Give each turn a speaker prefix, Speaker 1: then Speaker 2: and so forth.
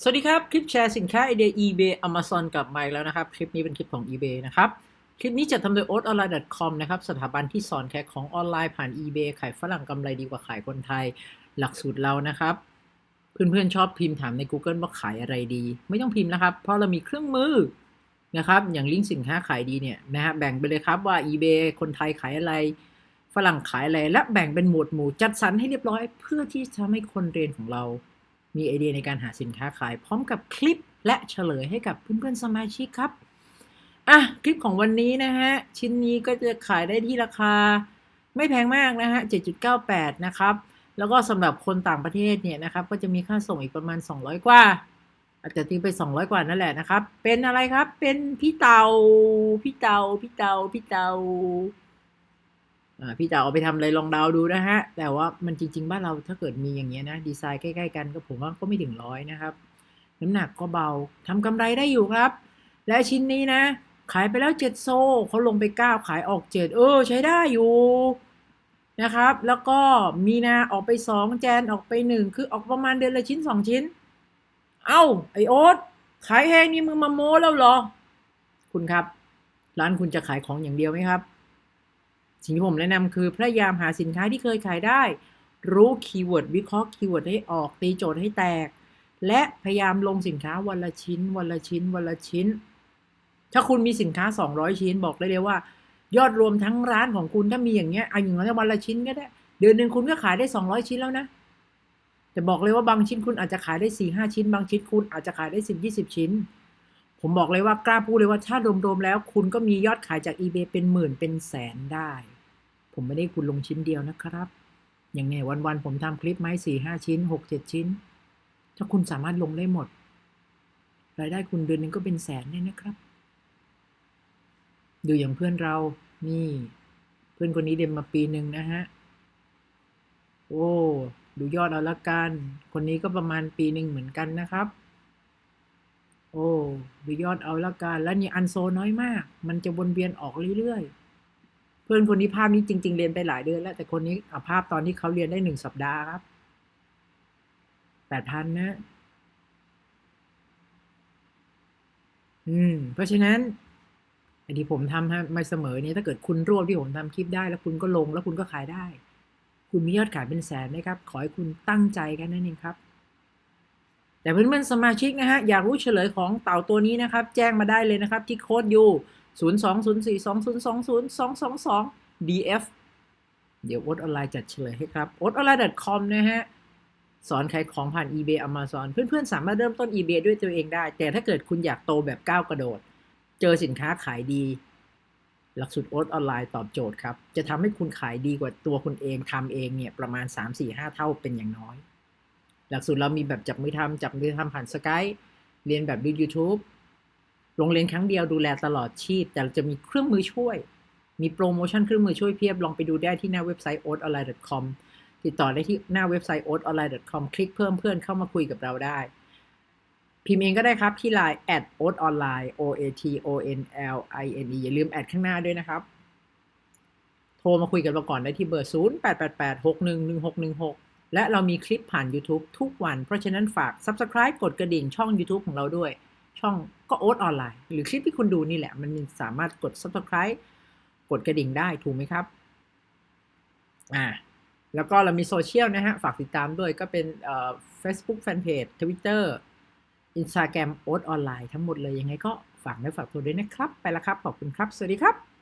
Speaker 1: สวัสดีครับ คลิปแชร์สินค้าไอเดีย eBay Amazon กลับมาอีกแล้วนะครับ คลิปนี้เป็นคลิปของ eBay นะครับ คลิปนี้จะทำโดย o t o n l i n e c o m นะครับ สถาบันที่สอนขายของออนไลน์ผ่าน eBay ขายฝรั่งกำไรดีกว่าขายคนไทยหลักสูตรเรานะครับ เพื่อนๆชอบพิมพ์ถามใน Google ว่าขายอะไรดี ไม่ต้องพิมพ์นะครับ เพราะเรามีเครื่องมือนะครับ อย่างลิงก์สินค้าขายดีเนี่ยนะฮะแบ่งไปเลยครับว่า eBay คนไทยขายอะไรฝรั่งขายอะไรและแบ่งเป็นหมวดหมู่จัดสรรให้เรียบร้อย เพื่อที่จะทำให้คนเรียนของเรา มีไอเดียในการหาสินค้าขาย พร้อมกับคลิปและเฉลยให้กับเพื่อนๆสมาชิกครับ อะ คลิปของวันนี้นะฮะ ชิ้นนี้ก็จะขายได้ที่ราคาไม่แพงมากนะฮะ 7.98 นะครับ แล้วก็สำหรับคนต่างประเทศเนี่ยนะครับ ก็จะมีค่าส่งอีกประมาณ 200 กว่าอาจจะตีไป 200 กว่านั่นแหละนะครับ เป็นอะไรครับ เป็นพี่เตา พี่เตา พี่เตา พี่เตาอ่า พี่จะเอาไปทำอะไรลองเดาดูนะฮะ แต่ว่ามันจริง ๆ บ้านเราถ้าเกิดมีอย่างเงี้ยนะ ดีไซน์ใกล้ ๆ กันก็ผมว่าก็ไม่ถึงร้อยนะครับ น้ำหนักก็เบาทำกำไรได้อยู่ครับ และชิ้นนี้นะ ขายไปแล้วเจ็ดโซ่เขาลงไปเก้าขายออกเจ็ดเออ ใช้ได้อยู่นะครับ แล้วก็มีนาออกไปสองแจนออกไปหนึ่งคือออกประมาณเดือนละชิ้นสองชิ้น เอ้า ไอโอ๊ตขายแห้งนี่มึงมาโม้แล้วเหรอ คุณครับ ร้านคุณจะขายของอย่างเดียวไหมครับ สิ่งที่ผมแนะนำคือพยายามหาสินค้าที่เคยขายได้ รู้คีย์เวิร์ดวิเคราะห์คีย์เวิร์ดให้ออกตีโจทย์ให้แตก และพยายามลงสินค้าวันละชิ้น วันละชิ้น วันละชิ้น ถ้าคุณมีสินค้า 200 ชิ้นบอกได้เลยว่า ยอดรวมทั้งร้านของคุณถ้ามีอย่างเงี้ยเอาอย่างน้อยวันละชิ้นก็ได้ เดือนหนึ่งคุณก็ขายได้ 200 ชิ้นแล้วนะแต่บอกเลยว่าบางชิ้นคุณอาจจะขายได้4 5ชิ้น บางชิ้นคุณอาจจะขายได้ 10 20 ชิ้น ผมบอกเลยว่ากล้าพูดเลยว่าถ้ารวมๆแล้ว คุณก็มียอดขายจาก eBay เป็นหมื่นเป็นแสนได้ ผมไม่ได้คุณลงชิ้นเดียวนะครับ อย่างไงวันๆผมทำคลิปไม้สี่ห้าชิ้นหกเจ็ดชิ้น ถ้าคุณสามารถลงได้หมด รายได้คุณเดือนหนึงก็เป็นแสนเลยนะครับ ดูอย่างเพื่อนเรา นี่ เพื่อนคนนี้เรียนมาปีหนึ่งนะฮะ โอ้ ดูยอดเอาละกัน คนนี้ก็ประมาณปีหนึ่งเหมือนกันนะครับโอ้ดูยอดเอาละกัน แล้วนี่อันโซน้อยมาก มันจะวนเวียนออกเรื่อยๆ เพื่อนคนนี้ภาพนี้จริง ๆ เรียนไปหลายเดือนแล้ว แต่คนนี้เอาภาพตอนที่เขาเรียนได้หนึ่งสัปดาห์ครับแปดพันนะ อืม เพราะฉะนั้นไอ้ที่ผมทำมาเสมอเนี่ยถ้าเกิดคุณรวบที่ผมทำคลิปได้ แล้วคุณก็ลงแล้วคุณก็ขายได้ คุณมียอดขายเป็นแสนนะครับ ขอให้คุณตั้งใจกันนั่นเองครับ แต่เพื่อนๆสมาชิกนะฮะ อยากรู้เฉลยของเต่าตัวนี้นะครับ แจ้งมาได้เลยนะครับ ที่โค้ดยู 0 2 0 4 2 0 2 0 2 2 2 DF เดี๋ยวโอ๊ตออนไลน์จัดเฉลยให้ครับ o t o n l i n e c o m นะฮะ สอนขายของผ่าน eBay Amazon เพื่อนๆ สามารถเริ่มต้น eBay ด้วยตัวเองได้ แต่ถ้าเกิดคุณอยากโตแบบก้าวกระโดด เจอสินค้าขายดี หลักสูตรโอ๊ตออนไลน์ตอบโจทย์ครับ จะทำให้คุณขายดีกว่าตัวคุณเองทำเองเนี่ยประมาณ 3-4-5 เท่าเป็นอย่างน้อย หลักสูตรเรามีแบบจับมือทำจับมือทำผ่านสกายเรียนแบบดู YouTube ลงเรียนครั้งเดียวดูแลตลอดชีพ แต่จะมีเครื่องมือช่วย มีโปรโมชั่นเครื่องมือช่วยเพียบ ลองไปดูได้ที่หน้าเว็บไซต์ oatonline.com ติดต่อได้ที่หน้าเว็บไซต์ oatonline.com คลิกเพิ่มเพื่อนเข้ามาคุยกับเราได้ พิมพ์เองก็ได้ครับที่ Line at oatonline o a t o n l i n e อย่าลืมแอดข้างหน้าด้วยนะครับ โทรมาคุยกันเราก่อนได้ที่เบอร์ 0 8 8 8 6 1 1 6 1 6และเรามีคลิปผ่าน YouTube ทุกวัน เพราะฉะนั้นฝาก Subscribe กดกระดิ่งช่อง YouTube ของเราด้วย ช่องก็โอ๊ตออนไลน์ หรือคลิปที่คุณดูนี่แหละ มันสามารถกด Subscribe กดกระดิ่งได้ถูกไหมครับอ่าแล้วก็เรามีโซเชียลนะฮะ ฝากติดตามด้วยก็เป็นเอ่อ Facebook Fanpage Twitter Instagram โอ๊ตออนไลน์ทั้งหมดเลยยังไงก็ฝากไว้ฝากตัวด้วยนะครับ ไปละครับ ขอบคุณครับ สวัสดีครับ